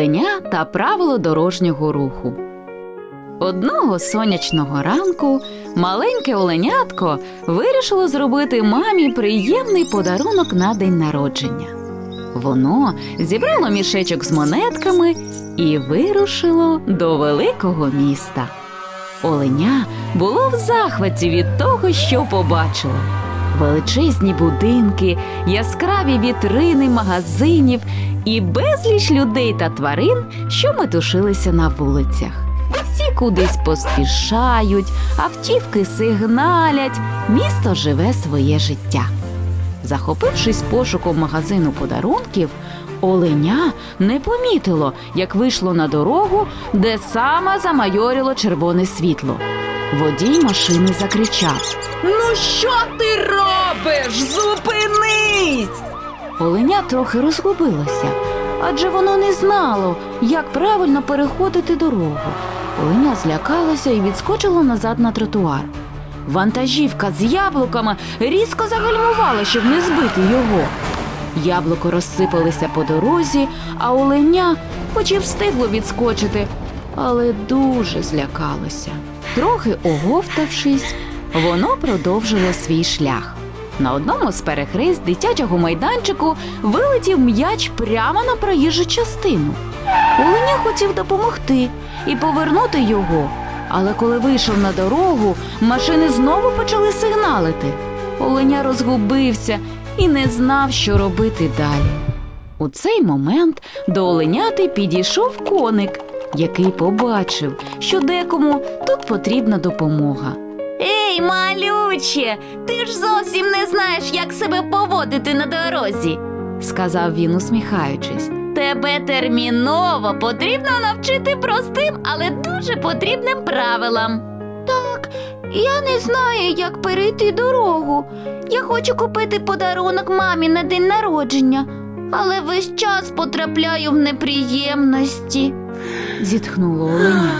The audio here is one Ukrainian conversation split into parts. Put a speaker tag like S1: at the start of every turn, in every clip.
S1: оленя та правило дорожнього руху. Одного сонячного ранку маленьке оленятко вирішило зробити мамі приємний подарунок на день народження. Воно зібрало мішечок з монетками і вирушило до великого міста. Оленя було в захваті від того, що побачило. Величезні будинки, яскраві вітрини магазинів і безліч людей та тварин, що метушилися на вулицях. Всі кудись поспішають, автівки сигналять, місто живе своє життя. Захопившись пошуком магазину подарунків, оленя не помітило, як вийшло на дорогу, де саме замайоріло червоне світло. Водій машини закричав: Ну що ти робиш? Зупинись! Оленя трохи розгубилося, адже воно не знало, як правильно переходити дорогу. Оленя злякалося і відскочило назад на тротуар. Вантажівка з яблуками різко загальмувала, щоб не збити його. Яблуко розсипалися по дорозі, а оленя, хоч і встигло відскочити, але дуже злякалося. Трохи оговтавшись, воно продовжило свій шлях. На одному з перехрест дитячого майданчику вилетів м'яч прямо на проїжджу частину. Оленя хотів допомогти і повернути його. Але коли вийшов на дорогу, машини знову почали сигналити. Оленя розгубився і не знав, що робити далі. У цей момент до оленяти підійшов коник, який побачив, що декому тут потрібна допомога. Ей, малюче, ти ж зовсім не знаєш, як себе поводити на дорозі, сказав він, усміхаючись. Тебе терміново потрібно навчити простим, але дуже потрібним правилам. Так, я не знаю, як перейти дорогу. Я хочу купити подарунок мамі на день народження, але весь час потрапляю в неприємності. зітхнуло оленя.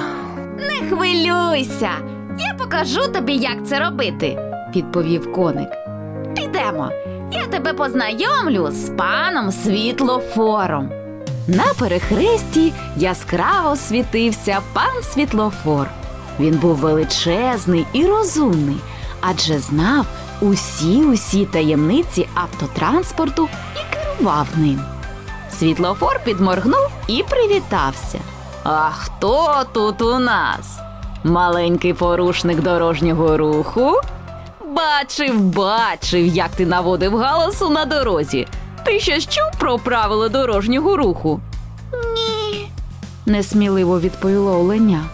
S1: Не хвилюйся, я покажу тобі, як це робити, відповів коник. Підемо, я тебе познайомлю з паном світлофором. На перехресті яскраво світився пан світлофор. Він був величезний і розумний, адже знав усі усі таємниці автотранспорту і керував ним. Світлофор підморгнув і привітався. А хто тут у нас? Маленький порушник дорожнього руху? Бачив, бачив, як ти наводив галасу на дорозі. Ти щось чув про правила дорожнього руху? Ні, несміливо відповіло оленя.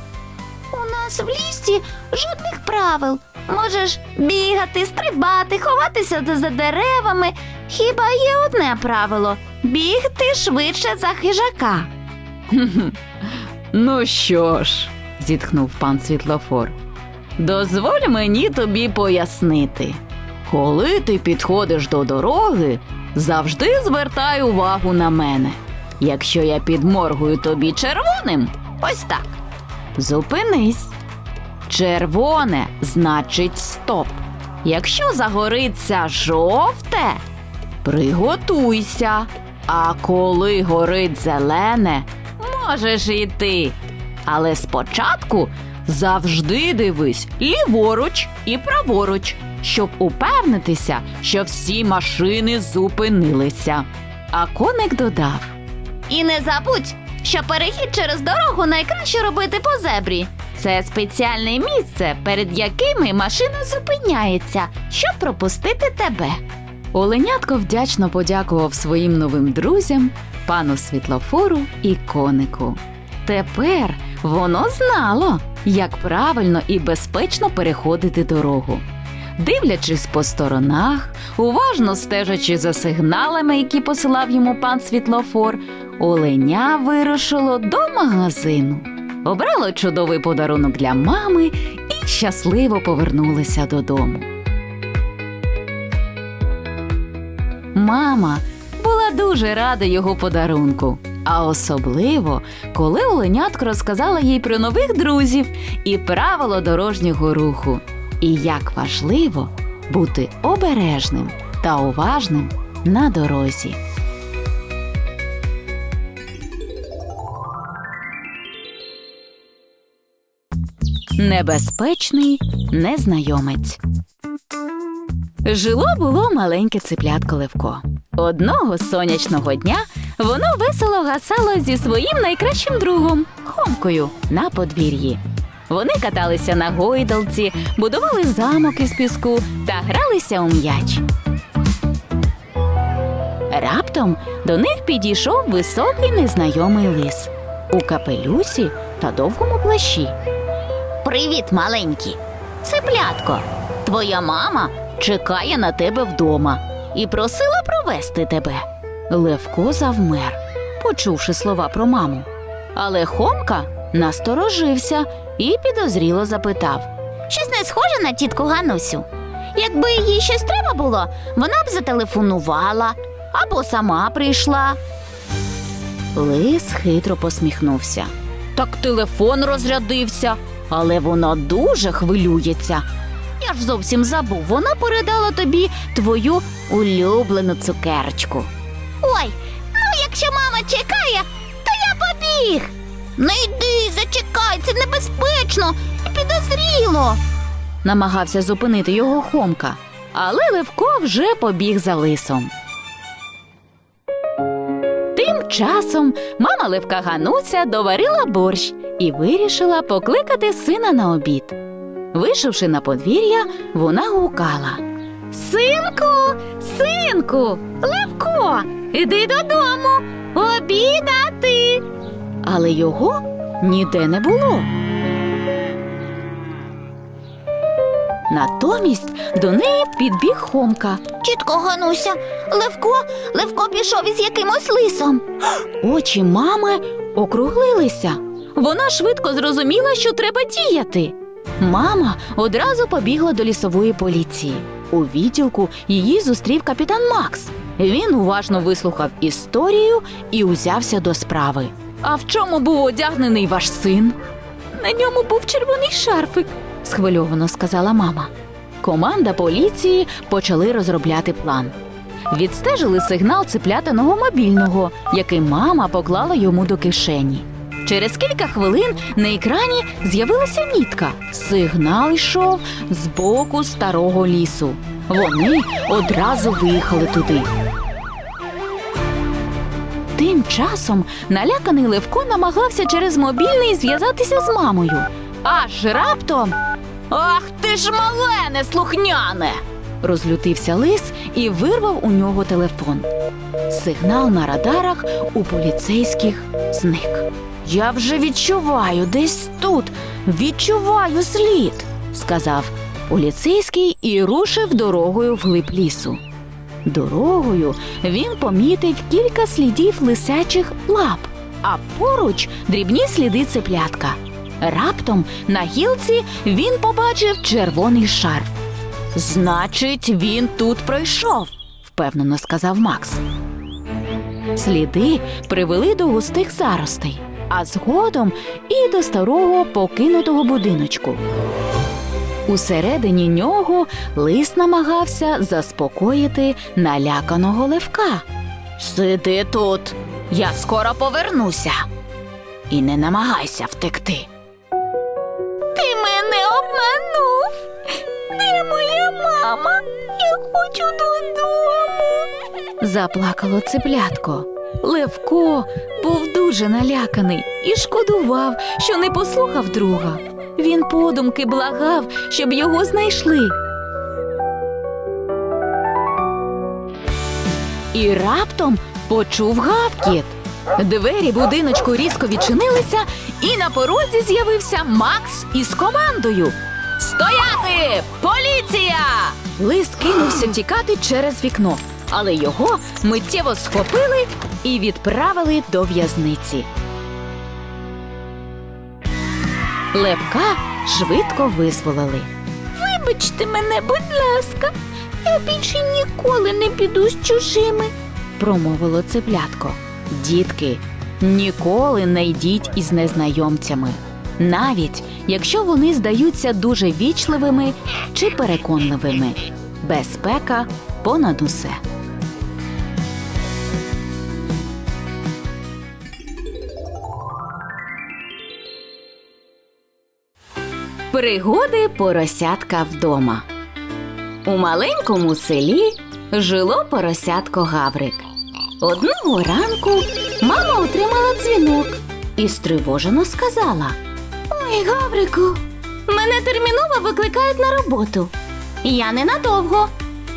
S1: У нас в лісі жодних правил. Можеш бігати, стрибати, ховатися за деревами. Хіба є одне правило бігти швидше за хижака. Ну що ж, зітхнув пан світлофор. Дозволь мені тобі пояснити. Коли ти підходиш до дороги, завжди звертай увагу на мене. Якщо я підморгую тобі червоним, ось так. Зупинись. Червоне значить стоп. Якщо загориться жовте, приготуйся. А коли горить зелене, можеш йти. Але спочатку завжди дивись ліворуч і праворуч, щоб упевнитися, що всі машини зупинилися. А коник додав: І не забудь, що перехід через дорогу найкраще робити по зебрі. Це спеціальне місце, перед якими машина зупиняється, щоб пропустити тебе. Оленятко вдячно подякував своїм новим друзям, пану світлофору і конику. Тепер воно знало, як правильно і безпечно переходити дорогу. Дивлячись по сторонах, уважно стежачи за сигналами, які посилав йому пан світлофор, оленя вирушило до магазину. Обрало чудовий подарунок для мами і щасливо повернулися додому. Мама була дуже рада його подарунку, а особливо, коли оленятко розказала їй про нових друзів і правило дорожнього руху, і як важливо бути обережним та уважним на дорозі. Небезпечний незнайомець. Жило було маленьке циплятко Левко. Одного сонячного дня воно весело гасало зі своїм найкращим другом Хомкою на подвір'ї. Вони каталися на гойдалці, будували замок із піску та гралися у м'яч. Раптом до них підійшов високий незнайомий лис у капелюсі та довгому плащі.
S2: Привіт, маленький. Цеплятко. Твоя мама чекає на тебе вдома і просила провести тебе.
S1: Левко завмер, почувши слова про маму. Але Хомка насторожився і підозріло запитав.
S2: Щось не схоже на тітку Ганусю. Якби їй щось треба було, вона б зателефонувала або сама прийшла.
S1: Лис хитро посміхнувся.
S2: Так телефон розрядився, але вона дуже хвилюється. Я ж зовсім забув, вона передала тобі твою улюблену цукерочку. Ой, ну якщо мама чекає, то я побіг. Не йди, зачекай, це небезпечно і підозріло.
S1: Намагався зупинити його Хомка, але Левко вже побіг за лисом. Часом мама Левка Гануся доварила борщ і вирішила покликати сина на обід. Вийшовши на подвір'я, вона гукала.
S2: Синку, синку, Левко, іди додому, обідати.
S1: але його ніде не було. Натомість до неї підбіг Хомка.
S2: Тітко Гануся, Левко, Левко пішов із якимось лисом.
S1: Очі мами округлилися. Вона швидко зрозуміла, що треба діяти. Мама одразу побігла до лісової поліції. У відділку її зустрів капітан Макс. Він уважно вислухав історію і узявся до справи. А в чому був одягнений ваш син? На ньому був червоний шарфик, схвильовано сказала мама. Команда поліції почали розробляти план. Відстежили сигнал циплятаного мобільного, який мама поклала йому до кишені. Через кілька хвилин на екрані з'явилася мітка. Сигнал йшов з боку старого лісу. Вони одразу виїхали туди. Тим часом наляканий Левко намагався через мобільний зв'язатися з мамою. Аж раптом. Ах ти ж мале неслухняне! Розлютився лис і вирвав у нього телефон. Сигнал на радарах у поліцейських зник. Я вже відчуваю десь тут, відчуваю слід, сказав поліцейський і рушив дорогою вглиб лісу. Дорогою він помітив кілька слідів лисячих лап, а поруч дрібні сліди цеплятка. Раптом на гілці він побачив червоний шарф. Значить, він тут пройшов, впевнено сказав Макс. Сліди привели до густих заростей, а згодом і до старого покинутого будиночку. Усередині нього лис намагався заспокоїти наляканого левка. Сиди тут, я скоро повернуся. І не намагайся втекти.
S2: Ти мене обманув. Де моя мама? Я хочу додому.
S1: Заплакало циплятко. Левко був дуже наляканий і шкодував, що не послухав друга. Він подумки благав, щоб його знайшли. І раптом почув гавкіт. Двері будиночку різко відчинилися, і на порозі з'явився Макс із командою. Стояти! Поліція! Лис кинувся тікати через вікно, але його миттєво схопили і відправили до в'язниці. Лепка швидко визволили.
S2: Вибачте мене, будь ласка, я більше ніколи не піду з чужими.
S1: промовило цеплятко. Дітки, ніколи не йдіть із незнайомцями, навіть якщо вони здаються дуже вічливими чи переконливими. Безпека понад усе. Пригоди поросятка вдома. У маленькому селі жило поросятко Гаврик. Одного ранку мама отримала дзвінок і стривожено сказала: Ой, Гаврику, мене терміново викликають на роботу. Я ненадовго.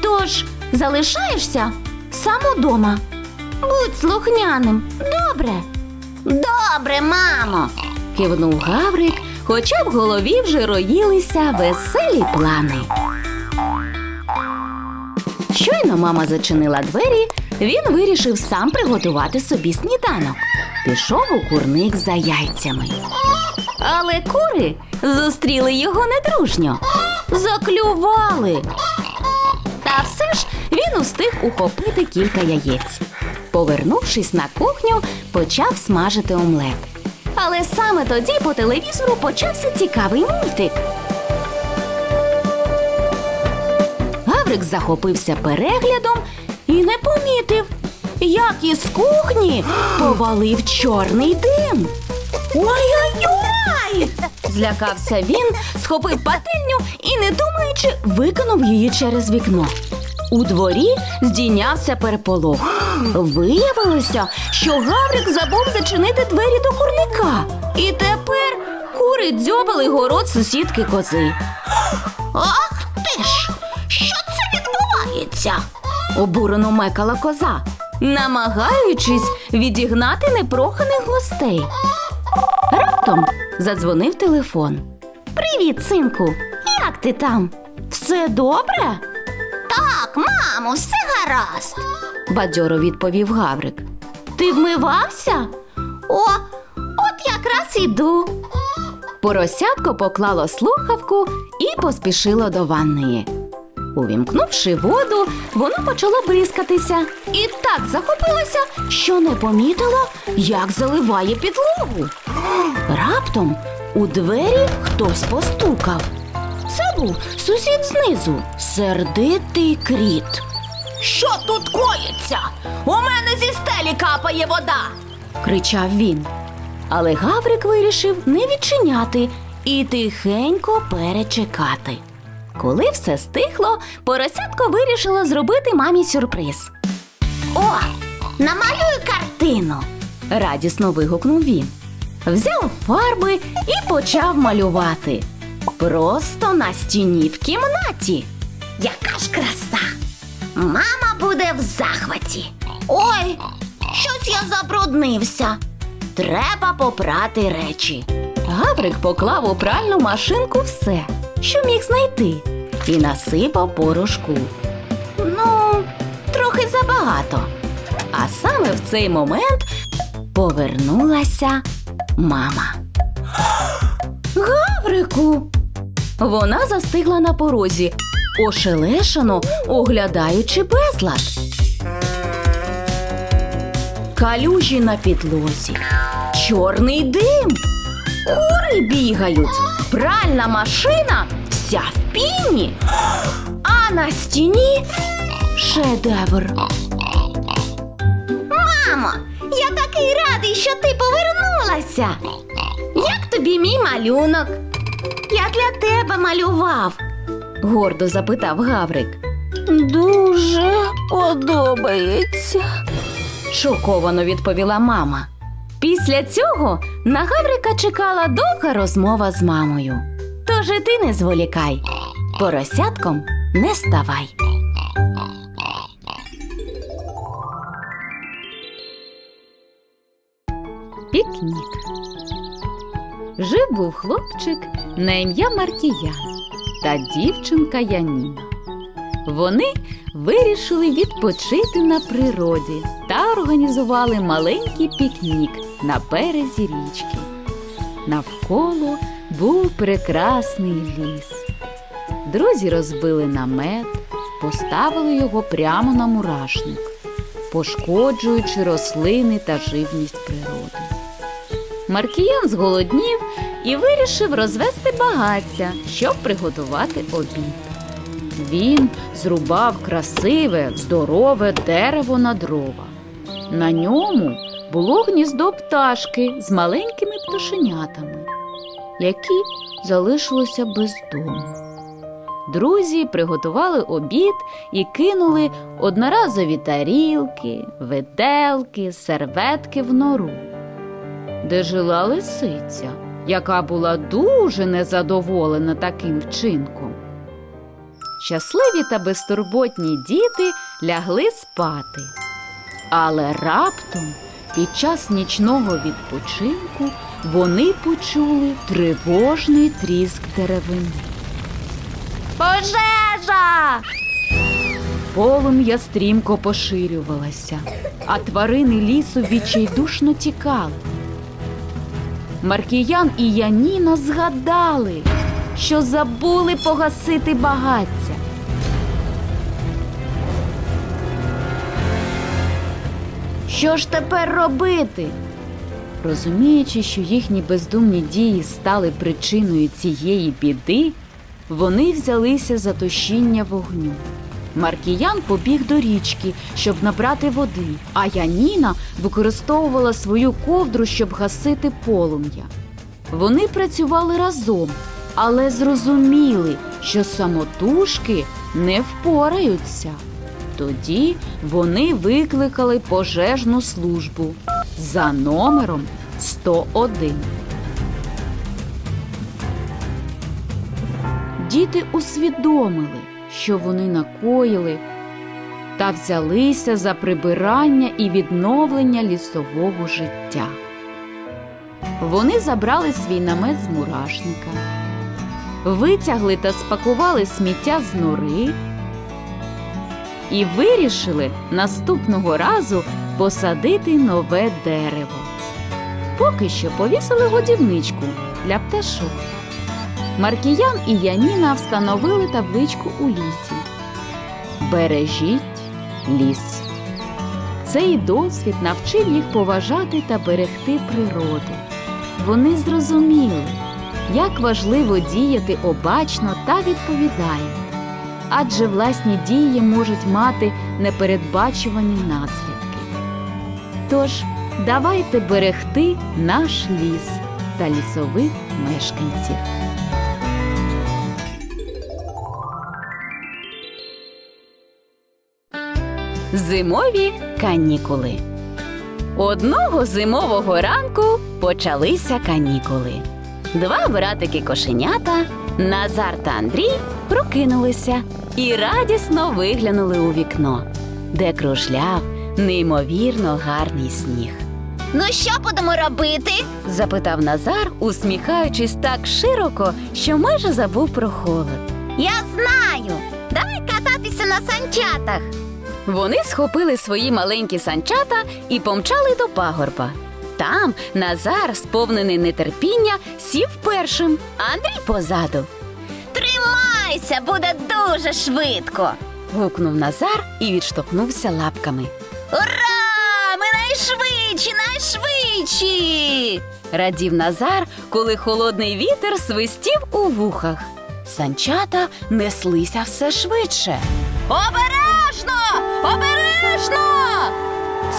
S1: Тож залишаєшся сам удома. Будь слухняним, добре.
S2: Добре, мамо.
S1: кивнув Гаврик, хоча в голові вже роїлися веселі плани. Щойно мама зачинила двері, він вирішив сам приготувати собі сніданок. Пішов у курник за яйцями. Але кури зустріли його недружньо, заклювали. Та все ж він устиг ухопити кілька яєць. Повернувшись на кухню, почав смажити омлет. Але саме тоді по телевізору почався цікавий мультик. Гаврик захопився переглядом і не помітив, як із кухні повалив чорний дим. Ой-ой-ой! Злякався він, схопив пательню і, не думаючи, викинув її через вікно. У дворі здійнявся переполох. Виявилося, що Гаврик забув зачинити двері до курника. І тепер кури дзьобали город сусідки кози.
S2: Ах ти ж! Що це відбувається?
S1: Обурено мекала коза, намагаючись відігнати непроханих гостей. Раптом задзвонив телефон. Привіт, синку! Як ти там? Все добре?
S2: Так, мамо, все гаразд.
S1: бадьоро відповів Гаврик. Ти вмивався?
S2: О, от якраз іду.
S1: Поросятко поклало слухавку і поспішило до ванної. Увімкнувши воду, воно почало бризкатися і так захопилося, що не помітило, як заливає підлогу. Раптом у двері хтось постукав. Це був сусід знизу, сердитий кріт.
S2: Що тут коїться? У мене зі стелі капає вода.
S1: кричав він. Але Гаврик вирішив не відчиняти і тихенько перечекати. Коли все стихло, поросятко вирішило зробити мамі сюрприз.
S2: О, намалюй картину.
S1: Радісно вигукнув він. Взяв фарби і почав малювати. Просто на стіні в кімнаті.
S2: Яка ж краса! Мама буде в захваті. Ой, щось я забруднився.
S1: Треба попрати речі. Гаврик поклав у пральну машинку все, що міг знайти, і насипав порошку. Ну, трохи забагато. А саме в цей момент повернулася мама. Гаврику! Вона застигла на порозі, ошелешено оглядаючи безлад. Калюжі на підлозі, чорний дим, кури бігають, пральна машина вся в піні, а на стіні шедевр.
S2: Мамо, я такий радий, що ти повернулася.
S1: Як тобі мій малюнок?
S2: Я для тебе малював.
S1: гордо запитав Гаврик.
S2: Дуже подобається.
S1: Шоковано відповіла мама. Після цього на Гаврика чекала довга розмова з мамою. Тож і ти не зволікай, поросятком не ставай. Пікнік. Жив був хлопчик на ім'я Маркіян та дівчинка Яніна. Вони вирішили відпочити на природі та організували маленький пікнік на березі річки. Навколо був прекрасний ліс. Друзі розбили намет, поставили його прямо на мурашник, пошкоджуючи рослини та живність природи. Маркіян зголоднів і вирішив розвести багаття, щоб приготувати обід. Він зрубав красиве, здорове дерево на дрова. На ньому було гніздо пташки з маленькими пташенятами, які залишилося без дому. Друзі приготували обід і кинули одноразові тарілки, виделки, серветки в нору, де жила лисиця, яка була дуже незадоволена таким вчинком. Щасливі та безтурботні діти лягли спати. Але раптом під час нічного відпочинку вони почули тривожний тріск деревини.
S2: Пожежа!
S1: Полум'я стрімко поширювалося, а тварини лісу відчайдушно тікали. Маркіян і Яніна згадали, що забули погасити багаття.
S2: Що ж тепер робити?
S1: Розуміючи, що їхні бездумні дії стали причиною цієї біди, вони взялися за тушіння вогню. Маркіян побіг до річки, щоб набрати води, а Яніна використовувала свою ковдру, щоб гасити полум'я. Вони працювали разом, але зрозуміли, що самотужки не впораються. Тоді вони викликали пожежну службу за номером 101. Діти усвідомили, що вони накоїли, та взялися за прибирання і відновлення лісового життя. Вони забрали свій намет з мурашника, витягли та спакували сміття з нори і вирішили наступного разу посадити нове дерево. Поки що повісили годівничку для пташок. Маркіян і Яніна встановили табличку у лісі. Бережіть ліс. Цей досвід навчив їх поважати та берегти природу. Вони зрозуміли, як важливо діяти обачно та відповідально, адже власні дії можуть мати непередбачувані наслідки. Тож давайте берегти наш ліс та лісових мешканців. Зимові канікули. Одного зимового ранку почалися канікули. Два братики кошенята, Назар та Андрій, прокинулися і радісно виглянули у вікно, де кружляв неймовірно гарний сніг.
S2: Ну що будемо робити?
S1: Запитав Назар, усміхаючись так широко, що майже забув про холод.
S2: Я знаю. Давай кататися на санчатах.
S1: Вони схопили свої маленькі санчата і помчали до пагорба. Там Назар, сповнений нетерпіння, сів першим, а Андрій позаду.
S2: Тримайся, буде дуже швидко.
S1: Гукнув Назар і відштовхнувся лапками.
S2: Ура! Ми найшвидші, найшвидші!
S1: Радів Назар, коли холодний вітер свистів у вухах. Санчата неслися все швидше.
S2: Обережно! Обережно!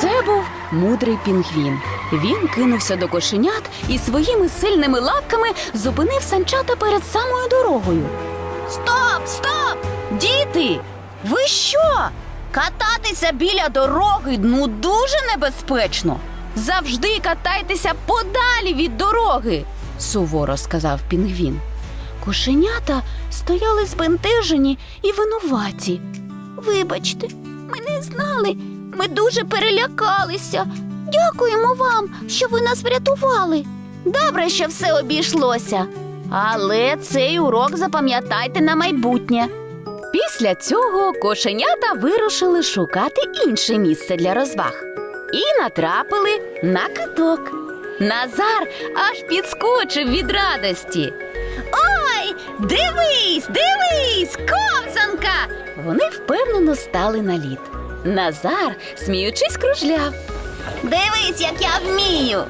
S1: Це був мудрий пінгвін. Він кинувся до кошенят і своїми сильними лапками зупинив санчата перед самою дорогою.
S2: Стоп, стоп! Діти! Ви що? Кататися біля дороги ну дуже небезпечно.
S1: Завжди катайтеся подалі від дороги, суворо сказав пінгвін. Кошенята стояли збентежені і винуваті.
S2: Вибачте, ми не знали. Ми дуже перелякалися. Дякуємо вам, що ви нас врятували. Добре, що все обійшлося. Але цей урок запам'ятайте на майбутнє.
S1: Після цього кошенята вирушили шукати інше місце для розваг і натрапили на каток. Назар аж підскочив від радості.
S2: Ой, дивись, дивись, ковзанка!
S1: Вони впевнено стали на лід. Назар, сміючись, кружляв.
S2: Дивись, як я вмію.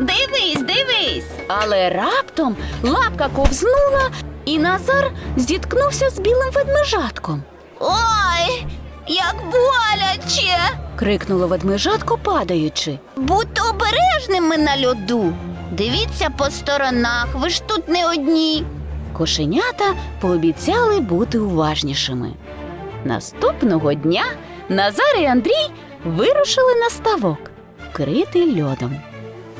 S2: Дивись, дивись.
S1: Але раптом лапка ковзнула, і Назар зіткнувся з білим ведмежатком.
S2: Ой, як боляче.
S1: крикнуло ведмежатко, падаючи.
S2: Будьте обережними на льоду. Дивіться по сторонах, ви ж тут не одні.
S1: Кошенята пообіцяли бути уважнішими. Наступного дня Назар і Андрій вирушили на ставок, вкритий льодом.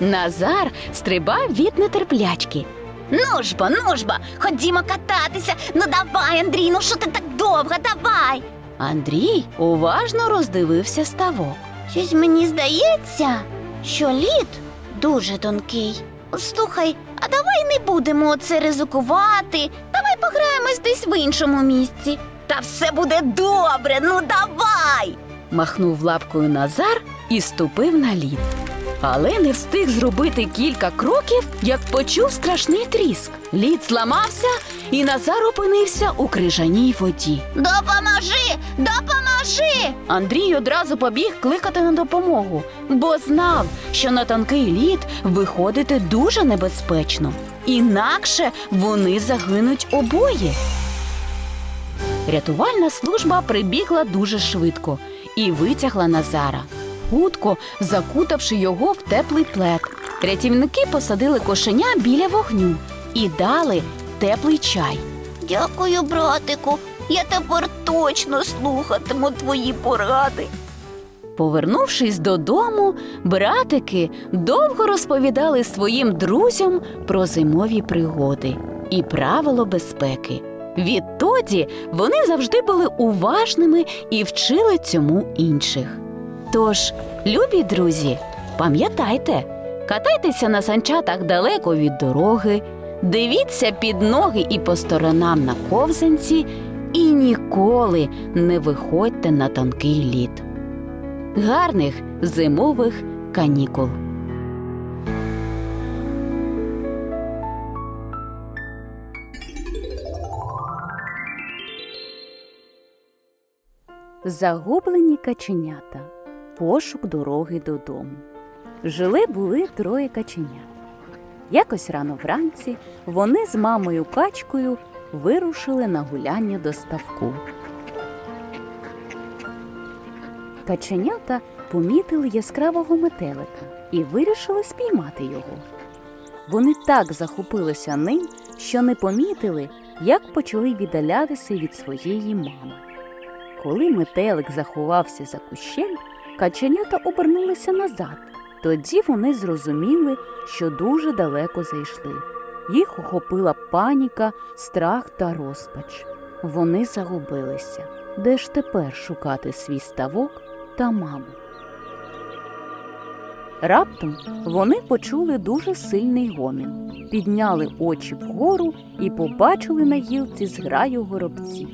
S1: Назар стрибав від нетерплячки.
S2: Ну ж бо, ну ж бо, ходімо кататися. Ну давай, Андрій, ну що ти так довго, давай.
S1: Андрій уважно роздивився ставок.
S2: Щось мені здається, що лід дуже тонкий. Слухай, а давай не будемо оце ризикувати. Давай пограємось десь в іншому місці. Та все буде добре, ну давай.
S1: Махнув лапкою Назар і ступив на лід. Але не встиг зробити кілька кроків, як почув страшний тріск. Лід зламався, і Назар опинився у крижаній воді.
S2: Допоможи, допоможи.
S1: Андрій одразу побіг кликати на допомогу, бо знав, що на тонкий лід виходити дуже небезпечно. Інакше вони загинуть обоє. Рятувальна служба прибігла дуже швидко і витягла Назара, хутко закутавши його в теплий плед. Рятівники посадили кошеня біля вогню і дали теплий чай.
S2: Дякую, братику. Я тепер точно слухатиму твої поради.
S1: Повернувшись додому, братики довго розповідали своїм друзям про зимові пригоди і правило безпеки. Відтоді вони завжди були уважними і вчили цьому інших. Тож, любі друзі, пам'ятайте, катайтеся на санчатах далеко від дороги, дивіться під ноги і по сторонам на ковзанці, і ніколи не виходьте на тонкий лід гарних зимових канікул. Загублені каченята. Пошук дороги додому. Жили були троє каченят. Якось рано вранці вони з мамою качкою вирушили на гуляння до ставку. Каченята помітили яскравого метелика і вирішили спіймати його. Вони так захопилися ним, що не помітили, як почали віддалятися від своєї мами. Коли метелик заховався за кущем, каченята обернулися назад. Тоді вони зрозуміли, що дуже далеко зайшли. Їх охопила паніка, страх та розпач. Вони загубилися. Де ж тепер шукати свій ставок та маму? Раптом вони почули дуже сильний гомін, підняли очі вгору і побачили на гілці зграю горобців.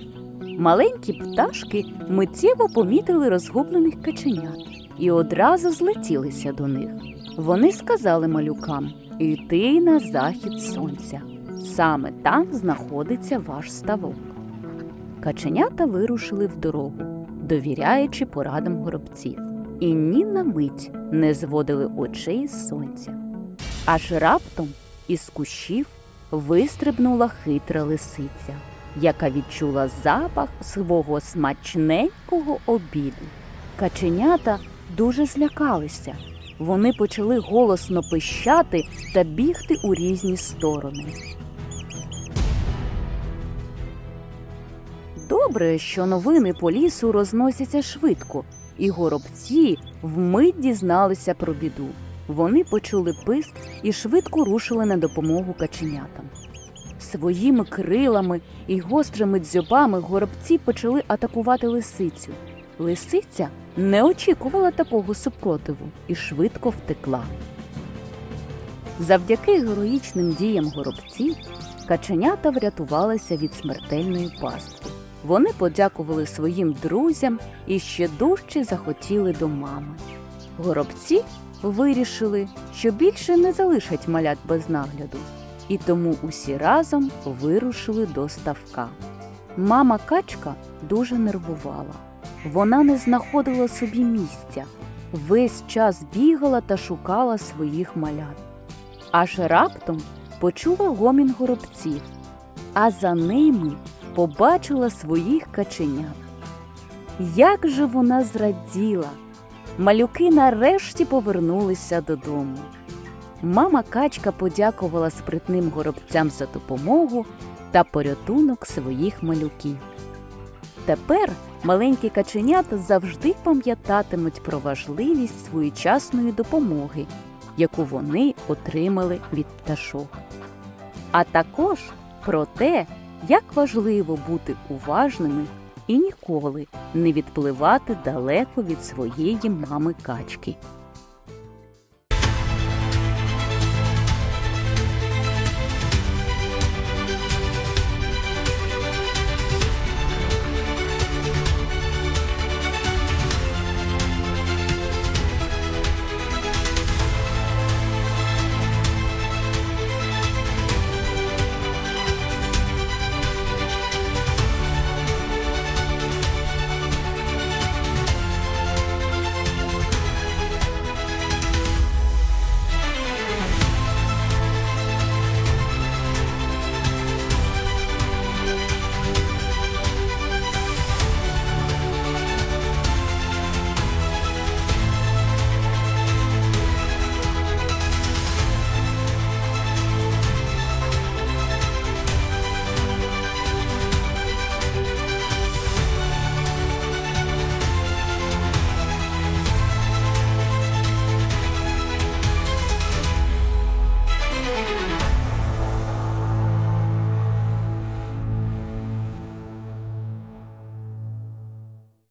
S1: Маленькі пташки миттєво помітили розгублених каченят і одразу злетілися до них. Вони сказали малюкам йти на захід сонця. Саме там знаходиться ваш ставок. Каченята вирушили в дорогу, довіряючи порадам горобців, і ні на мить не зводили очей з сонця. Аж раптом із кущів вистрибнула хитра лисиця, яка відчула запах свого смачненького обіду. Каченята дуже злякалися. Вони почали голосно пищати та бігти у різні сторони. Добре, що новини по лісу розносяться швидко, і горобці вмить дізналися про біду. Вони почули писк і швидко рушили на допомогу каченятам. Своїми крилами і гострими дзьобами горобці почали атакувати лисицю. Лисиця не очікувала такого супротиву і швидко втекла. Завдяки героїчним діям горобців каченята врятувалися від смертельної пастки. Вони подякували своїм друзям і ще дужче захотіли до мами. Горобці вирішили, що більше не залишать малят без нагляду, і тому усі разом вирушили до ставка. Мама качка дуже нервувала. Вона не знаходила собі місця, весь час бігала та шукала своїх малят. Аж раптом почула гомін горобців, а за ними побачила своїх каченят. Як же вона зраділа! Малюки нарешті повернулися додому. Мама качка подякувала спритним горобцям за допомогу та порятунок своїх малюків. Тепер маленькі каченята завжди пам'ятатимуть про важливість своєчасної допомоги, яку вони отримали від пташок. А також про те, як важливо бути уважними і ніколи не відпливати далеко від своєї мами качки.